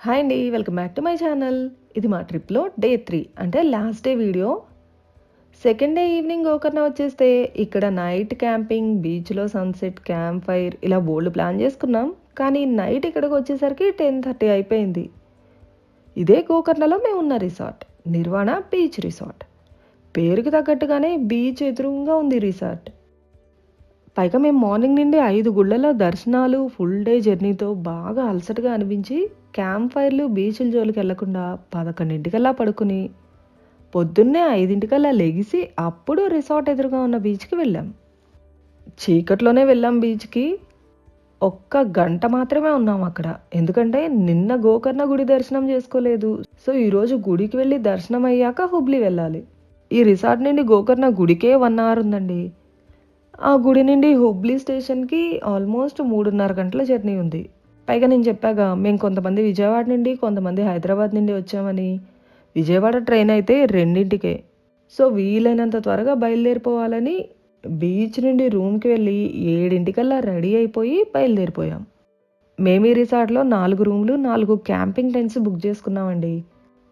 Hi అండి welcome back to my channel ఇది మా ట్రిప్లో డే త్రీ అంటే last day video second day evening Gokarna వచ్చేస్తే ఇక్కడ నైట్ క్యాంపింగ్ బీచ్లో సన్సెట్ క్యాంప్ ఫైర్ ఇలా బోల్డ్ ప్లాన్ చేసుకున్నాం. కానీ నైట్ ఇక్కడికి వచ్చేసరికి టెన్ థర్టీ అయిపోయింది. ఇదే గోకర్ణలో మేము ఉన్న రిసార్ట్ నిర్వాణ బీచ్ రిసార్ట్ పేరుకి తగ్గట్టుగానే బీచ్ ఎదురుగా ఉంది రిసార్ట్ పైగా మేము మార్నింగ్ నుండి ఐదు గుళ్ళలో దర్శనాలు ఫుల్ డే జర్నీతో బాగా అలసటగా అనిపించి క్యాంప్ ఫైర్లు బీచ్ల జోలికి వెళ్ళకుండా పదకొండింటికల్లా పడుకుని పొద్దున్నే ఐదింటికల్లా లెగిసి అప్పుడు రిసార్ట్ ఎదురుగా ఉన్న బీచ్కి వెళ్ళాం. చీకట్లోనే వెళ్ళాం బీచ్కి ఒక్క గంట మాత్రమే ఉన్నాం అక్కడ. ఎందుకంటే నిన్న గోకర్ణ గుడి దర్శనం చేసుకోలేదు. సో ఈరోజు గుడికి వెళ్ళి దర్శనం అయ్యాక హుబ్లీ వెళ్ళాలి. ఈ రిసార్ట్ నుండి గోకర్ణ గుడికే వన్ అవర్ ఉందండి. ఆ గుడి నుండి హుబ్లీ స్టేషన్కి ఆల్మోస్ట్ మూడున్నర గంటల జర్నీ ఉంది. పైగా నేను చెప్పాగా మేము కొంతమంది విజయవాడ నుండి కొంతమంది హైదరాబాద్ నుండి వచ్చామని. విజయవాడ ట్రైన్ అయితే రెండింటికే. సో వీలైనంత త్వరగా బయలుదేరిపోవాలని బీచ్ నుండి రూమ్కి వెళ్ళి ఏడింటికల్లా రెడీ అయిపోయి బయలుదేరిపోయాం. మేము ఈ రిసార్ట్లో నాలుగు రూమ్లు నాలుగు క్యాంపింగ్ టెంట్స్ బుక్ చేసుకున్నామండి.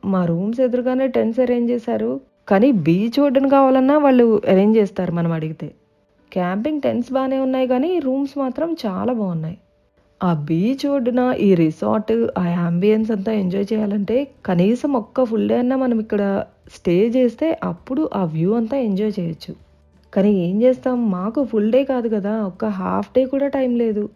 మా రూమ్స్ ఎదురుగానే టెంట్స్ అరేంజ్ చేశారు. కానీ బీచ్ ఒడ్డున కావాలన్నా వాళ్ళు అరేంజ్ చేస్తారు మనం అడిగితే. క్యాంపింగ్ టెంట్స్ బాగానే ఉన్నాయి కానీ రూమ్స్ మాత్రం చాలా బాగున్నాయి. ఆ బీచ్ ఒడ్డున ఈ రిసార్ట్ ఆ అంబియన్స్ అంతా ఎంజాయ్ చేయాలంటే కనీసం ఒక్క ఫుల్ డే అన్నా మనం ఇక్కడ స్టే చేస్తే అప్పుడు ఆ వ్యూ అంతా ఎంజాయ్ చేయొచ్చు. కానీ ఏం చేస్తాం? మాకు ఫుల్ డే కాదు కదా ఒక్క హాఫ్ డే కూడా టైం లేదు.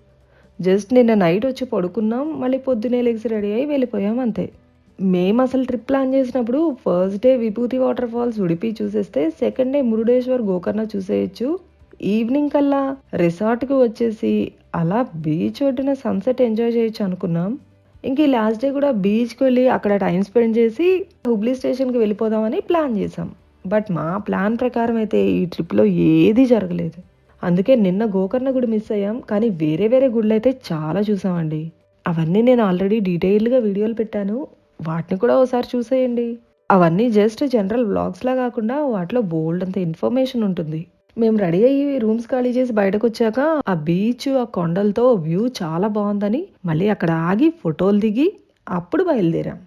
జస్ట్ నిన్న నైట్ వచ్చి పడుకున్నాం మళ్ళీ పొద్దునే లెగ్స్ రెడీ అయ్యి వెళ్ళిపోయాం అంతే. మేము అసలు ట్రిప్ ప్లాన్ చేసినప్పుడు first day Vibhuti water falls Udupi చూసేస్తే second day Murudeshwar Gokarna చూసేయచ్చు. ఈవినింగ్ కల్లా రిసార్ట్కి వచ్చేసి అలా బీచ్ ఒడ్డున సన్సెట్ ఎంజాయ్ చేయొచ్చు అనుకున్నాం. ఇంక ఈ లాస్ట్ డే కూడా బీచ్కి వెళ్ళి అక్కడ టైం స్పెండ్ చేసి హుబ్లీ స్టేషన్కి వెళ్ళిపోదామని ప్లాన్ చేసాం. బట్ మా ప్లాన్ ప్రకారం అయితే ఈ ట్రిప్లో ఏది జరగలేదు. అందుకే నిన్న గోకర్ణ గుడి మిస్ అయ్యాం. కానీ వేరే వేరే గుళ్ళు అయితే చాలా చూసామండి. అవన్నీ నేను ఆల్రెడీ డీటెయిల్డ్గా వీడియోలు పెట్టాను. వాటిని కూడా ఒకసారి చూసేయండి. అవన్నీ జస్ట్ జనరల్ బ్లాగ్స్లా కాకుండా వాటిలో బోల్డ్ అంత ఇన్ఫర్మేషన్ ఉంటుంది. మేము రెడీ అయ్యి రూమ్స్ ఖాళీ చేసి బయటకు వచ్చాక ఆ బీచ్ ఆ కొండలతో వ్యూ చాలా బాగుందని మళ్ళీ అక్కడ ఆగి ఫోటోలు దిగి అప్పుడు బయలుదేరాం.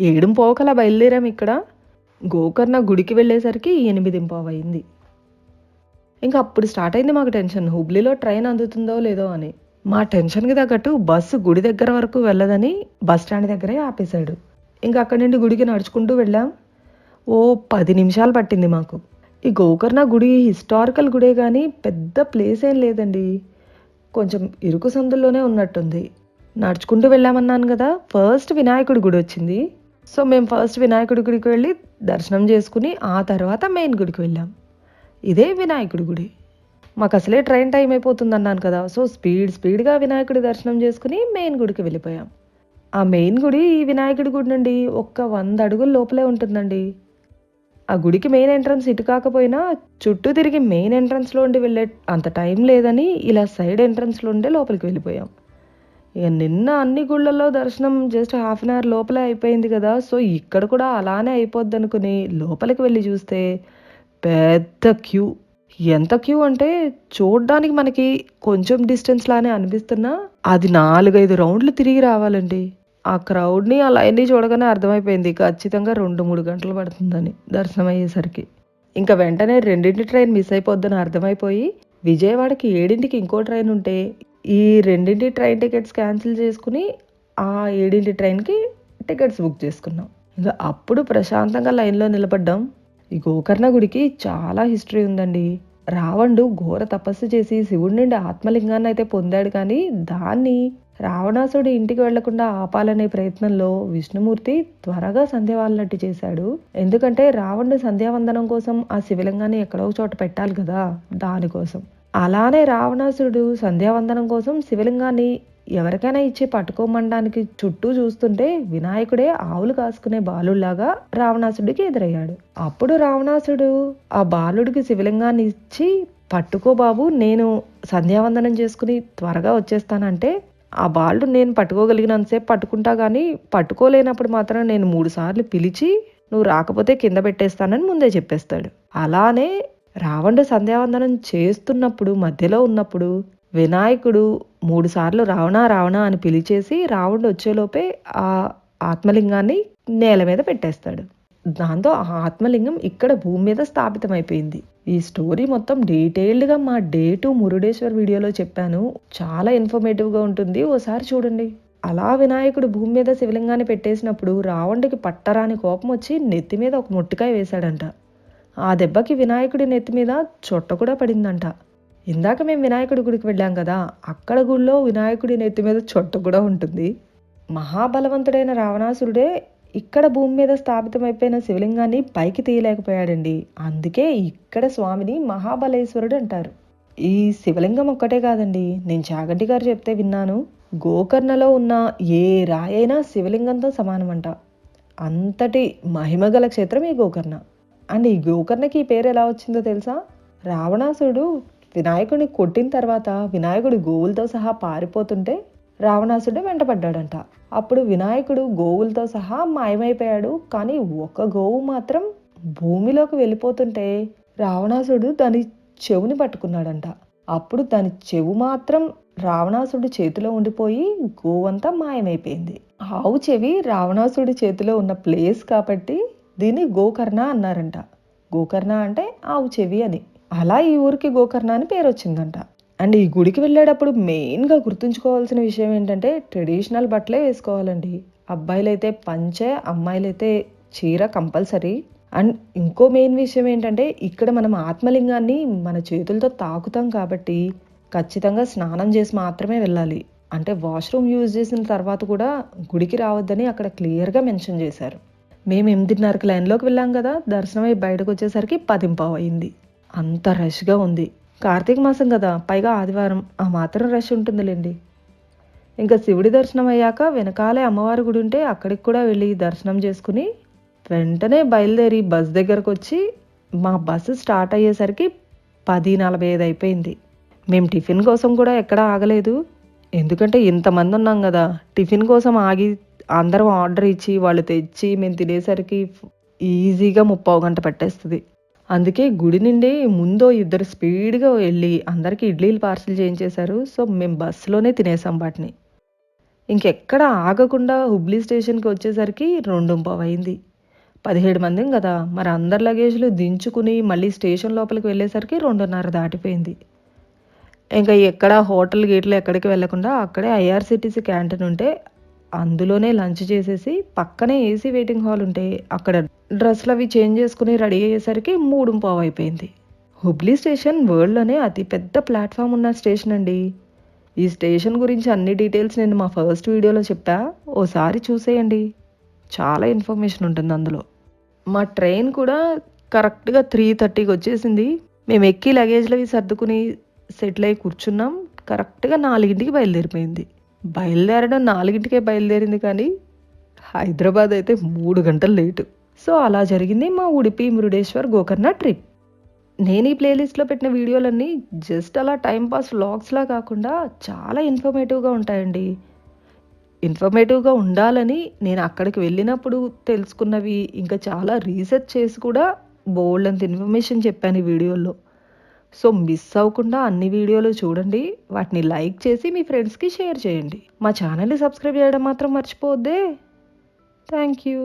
ఏడు పోకలా బయలుదేరాం ఇక్కడ. గోకర్ణ గుడికి వెళ్ళేసరికి ఎనిమిది అయింది ఇంకా అప్పుడు స్టార్ట్ అయింది మాకు టెన్షన్. హుబ్లీలో ట్రైన్ అందుతుందో లేదో అని. మా టెన్షన్కి తగ్గట్టు బస్సు గుడి దగ్గర వరకు వెళ్ళదని బస్ స్టాండ్ దగ్గరే ఆపేశాడు. ఇంకా అక్కడి నుండి గుడికి నడుచుకుంటూ వెళ్ళాం. ఓ పది నిమిషాలు పట్టింది మాకు. ఈ గోకర్ణ గుడి హిస్టారికల్ గుడే కానీ పెద్ద ప్లేస్ ఏం లేదండి. కొంచెం ఇరుకు సందుల్లోనే ఉన్నట్టుంది. నడుచుకుంటూ వెళ్ళామన్నాను కదా ఫస్ట్ వినాయకుడి గుడి వచ్చింది. సో మేము ఫస్ట్ వినాయకుడి గుడికి వెళ్ళి దర్శనం చేసుకుని ఆ తర్వాత మెయిన్ గుడికి వెళ్ళాం. ఇదే వినాయకుడి గుడి. మాకు అసలే ట్రైన్ టైం అయిపోతుంది అన్నాను కదా సో స్పీడ్ స్పీడ్గా వినాయకుడి దర్శనం చేసుకుని మెయిన్ గుడికి వెళ్ళిపోయాం. ఆ మెయిన్ గుడి ఈ వినాయకుడి గుడి నుండి ఒక్క వంద అడుగుల లోపలే ఉంటుందండి. ఆ గుడికి మెయిన్ ఎంట్రన్స్ ఇటు కాకపోయినా చుట్టూ తిరిగి మెయిన్ ఎంట్రన్స్లో ఉండి వెళ్ళే అంత టైం లేదని ఇలా సైడ్ ఎంట్రన్స్లో ఉండే లోపలికి వెళ్ళిపోయాం. ఇక నిన్న అన్ని గుళ్ళల్లో దర్శనం జస్ట్ హాఫ్ అన్ అవర్ లోపలే అయిపోయింది కదా. సో ఇక్కడ కూడా అలానే అయిపోద్ది అనుకుని లోపలికి వెళ్ళి చూస్తే పెద్ద క్యూ ఎంత క్యూ అంటే చూడ్డానికి మనకి కొంచెం డిస్టెన్స్ లానే అనిపిస్తున్నా అది నాలుగైదు రౌండ్లు తిరిగి రావాలండి. ఆ క్రౌడ్ని ఆ లైన్ని చూడగానే అర్థమైపోయింది. ఖచ్చితంగా రెండు మూడు గంటలు పడుతుందని దర్శనం అయ్యేసరికి ఇంకా వెంటనే రెండింటి ట్రైన్ మిస్ అయిపోద్దని అర్థమైపోయి విజయవాడకి ఏడింటికి ఇంకో ట్రైన్ ఉంటే ఈ రెండింటి ట్రైన్ టికెట్స్ క్యాన్సిల్ చేసుకుని ఆ ఏడింటి ట్రైన్కి టికెట్స్ బుక్ చేసుకున్నాం. ఇంకా అప్పుడు ప్రశాంతంగా లైన్లో నిలబడ్డాం. ఈ గోకర్ణ గుడికి చాలా హిస్టరీ ఉందండి. రావణుడు ఘోర తపస్సు చేసి శివుడి నుండి ఆత్మలింగాన్ని అయితే పొందాడు కానీ దాన్ని రావణాసుడి ఇంటికి వెళ్ళకుండా ఆపాలనే ప్రయత్నంలో విష్ణుమూర్తి త్వరగా సంధ్యావాళ్ళనట్టు చేశాడు. ఎందుకంటే రావణుడు సంధ్యావందనం కోసం ఆ శివలింగాన్ని ఎక్కడో చోట పెట్టాలి కదా దానికోసం. అలానే రావణాసుడు సంధ్యావందనం కోసం శివలింగాన్ని ఎవరికైనా ఇచ్చి పట్టుకోమనడానికి చుట్టూ చూస్తుంటే వినాయకుడే ఆవులు కాసుకునే బాలుడిలాగా రావణాసుడికి ఎదురయ్యాడు. అప్పుడు రావణాసుడు ఆ బాలుడికి శివలింగాన్ని ఇచ్చి పట్టుకో బాబు నేను సంధ్యావందనం చేసుకుని త్వరగా వచ్చేస్తానంటే ఆ బాలుడు నేను పట్టుకోగలిగినంతసేపు పట్టుకుంటా కానీ పట్టుకోలేనప్పుడు మాత్రం నేను మూడు సార్లు పిలిచి నువ్వు రాకపోతే కింద పెట్టేస్తానని ముందే చెప్పేస్తాడు. అలానే రావణుడు సంధ్యావందనం చేస్తున్నప్పుడు మధ్యలో ఉన్నప్పుడు వినాయకుడు మూడుసార్లు రావణా రావణ రావణ అని పిలిచేసి రావణుడు వచ్చేలోపే ఆ ఆత్మలింగాన్ని నేల మీద పెట్టేస్తాడు. దాంతో ఆ ఆత్మలింగం ఇక్కడ భూమి మీద స్థాపితమైపోయింది. ఈ స్టోరీ మొత్తం డీటెయిల్డ్గా మా డే టు మురుడేశ్వర్ వీడియోలో చెప్పాను. చాలా ఇన్ఫర్మేటివ్గా ఉంటుంది. ఓసారి చూడండి. అలా వినాయకుడు భూమి మీద శివలింగాన్ని పెట్టేసినప్పుడు రావణుడికి పట్టరాని కోపం వచ్చి నెత్తి మీద ఒక ముట్టికాయ వేశాడంట. ఆ దెబ్బకి వినాయకుడి నెత్తి మీద చొట్ట కూడా పడిందంట. ఇందాక మేము వినాయకుడి గుడికి వెళ్ళాం కదా అక్కడ గుడిలో వినాయకుడి నెత్తి మీద చొట్ట కూడా ఉంటుంది. మహాబలవంతుడైన రావణాసురుడే ఇక్కడ భూమి మీద స్థాపితమైపోయిన శివలింగాన్ని పైకి తీయలేకపోయాడండి. అందుకే ఇక్కడ స్వామిని మహాబలేశ్వరుడు అంటారు. ఈ శివలింగం ఒక్కటే కాదండి. నేను చాగంటి గారు చెప్తే విన్నాను. గోకర్ణలో ఉన్న ఏ రాయైనా శివలింగంతో సమానమంట. అంతటి మహిమగల క్షేత్రం ఈ గోకర్ణ. అండ్ ఈ గోకర్ణకి ఈ పేరు ఎలా వచ్చిందో తెలుసా? రావణాసుడు వినాయకుడిని కొట్టిన తర్వాత వినాయకుడు గోవులతో సహా పారిపోతుంటే రావణాసుడు వెంటపడ్డాడంట. అప్పుడు వినాయకుడు గోవులతో సహా మాయమైపోయాడు. కానీ ఒక గోవు మాత్రం భూమిలోకి వెళ్ళిపోతుంటే రావణాసుడు దాని చెవుని పట్టుకున్నాడంట. అప్పుడు దాని చెవు మాత్రం రావణాసుడి చేతిలో ఉండిపోయి గోవంతా మాయమైపోయింది. ఆవు చెవి రావణాసుడి చేతిలో ఉన్న ప్లేస్ కాబట్టి దీన్ని గోకర్ణ అన్నారంట. గోకర్ణ అంటే ఆవు చెవి అని. అలా ఈ ఊరికి గోకర్ణ అని పేరు వచ్చిందంట అండ్ ఈ గుడికి వెళ్ళేటప్పుడు మెయిన్గా గుర్తుంచుకోవాల్సిన విషయం ఏంటంటే ట్రెడిషనల్ బట్టలే వేసుకోవాలండి. అబ్బాయిలైతే పంచే అమ్మాయిలైతే చీర కంపల్సరీ. అండ్ ఇంకో మెయిన్ విషయం ఏంటంటే ఇక్కడ మనం ఆత్మలింగాన్ని మన చేతులతో తాకుతాం కాబట్టి ఖచ్చితంగా స్నానం చేసి మాత్రమే వెళ్ళాలి. అంటే వాష్రూమ్ యూజ్ చేసిన తర్వాత కూడా గుడికి రావద్దని అక్కడ క్లియర్గా మెన్షన్ చేశారు. మేము ఎనిమిదిన్నరకు లైన్లోకి వెళ్ళాం కదా దర్శనం అయి బయటకు వచ్చేసరికి పదింపావు అయింది. అంత రష్గా ఉంది. కార్తీక మాసం కదా పైగా ఆదివారం. ఆ మాత్రం రష్ ఉంటుందిలేండి. ఇంకా శివుడి దర్శనం అయ్యాక వెనకాలే అమ్మవారి గుడి ఉంటే అక్కడికి కూడా వెళ్ళి దర్శనం చేసుకుని వెంటనే బయలుదేరి బస్ దగ్గరకు వచ్చి మా బస్సు స్టార్ట్ అయ్యేసరికి పది నలభై ఐదు అయిపోయింది. మేము టిఫిన్ కోసం కూడా ఎక్కడ ఆగలేదు. ఎందుకంటే ఇంతమంది ఉన్నాం కదా టిఫిన్ కోసం ఆగి అందరం ఆర్డర్ ఇచ్చి వాళ్ళు తెచ్చి మేము తినేసరికి ఈజీగా ముప్పావు గంట పట్టేస్తుంది. అందుకే గుడి నుండి ముందో ఇద్దరు స్పీడ్గా వెళ్ళి అందరికీ ఇడ్లీలు పార్సిల్ చేయించేశారు. సో మేము బస్సులోనే తినేసాం వాటిని. ఇంకెక్కడ ఆగకుండా హుబ్లీ స్టేషన్కి వచ్చేసరికి రెండు అయింది పదిహేడు మందిం కదా మరి అందరి లగేజ్లు దించుకుని మళ్ళీ స్టేషన్ లోపలికి వెళ్ళేసరికి రెండున్నర దాటిపోయింది. ఇంకా ఎక్కడ హోటల్ గేట్లు ఎక్కడికి వెళ్ళకుండా అక్కడే ఐఆర్సిటీసీ క్యాంటీన్ ఉంటే అందులోనే లంచ్ చేసేసి పక్కనే ఏసీ వెయిటింగ్ హాల్ ఉంటే అక్కడ డ్రెస్లు అవి చేంజ్ చేసుకుని రెడీ అయ్యేసరికి మూడు పావు అయిపోయింది. హుబ్లీ స్టేషన్ వరల్డ్లోనే అతిపెద్ద ప్లాట్ఫామ్ ఉన్న స్టేషన్ అండి. ఈ స్టేషన్ గురించి అన్ని డీటెయిల్స్ నేను మా ఫస్ట్ వీడియోలో చెప్పా ఓసారి చూసేయండి. చాలా ఇన్ఫర్మేషన్ ఉంటుంది అందులో. మా ట్రైన్ కూడా కరెక్ట్గా త్రీ థర్టీకి వచ్చేసింది. మేము ఎక్కి లగేజ్లు అవి సర్దుకుని సెటిల్ అయ్యి కూర్చున్నాం. కరెక్ట్గా నాలుగింటికి బయలుదేరిపోయింది. బయలుదేరడం నాలుగింటికే బయలుదేరింది కానీ హైదరాబాద్ అయితే మూడు గంటలు లేటు. సో అలా జరిగింది మా ఉడిపి మురుడేశ్వర్ గోకర్ణ ట్రిప్. నేను ఈ ప్లేలిస్ట్లో పెట్టిన వీడియోలన్నీ జస్ట్ అలా టైంపాస్ వ్లాగ్స్లా కాకుండా చాలా ఇన్ఫర్మేటివ్గా ఉంటాయండి. ఇన్ఫర్మేటివ్గా ఉండాలని నేను అక్కడికి వెళ్ళినప్పుడు తెలుసుకున్నవి ఇంకా చాలా రీసెర్చ్ చేసి కూడా బోల్డ్ అంత ఇన్ఫర్మేషన్ చెప్పాను ఈ వీడియోలో సో మిస్ అవ్వకుండా అన్ని వీడియోలు చూడండి. వాటిని లైక్ చేసి మీ ఫ్రెండ్స్కి షేర్ చేయండి. మా ఛానల్ని సబ్స్క్రైబ్ చేయడం మాత్రం మర్చిపోవద్దే. Thank you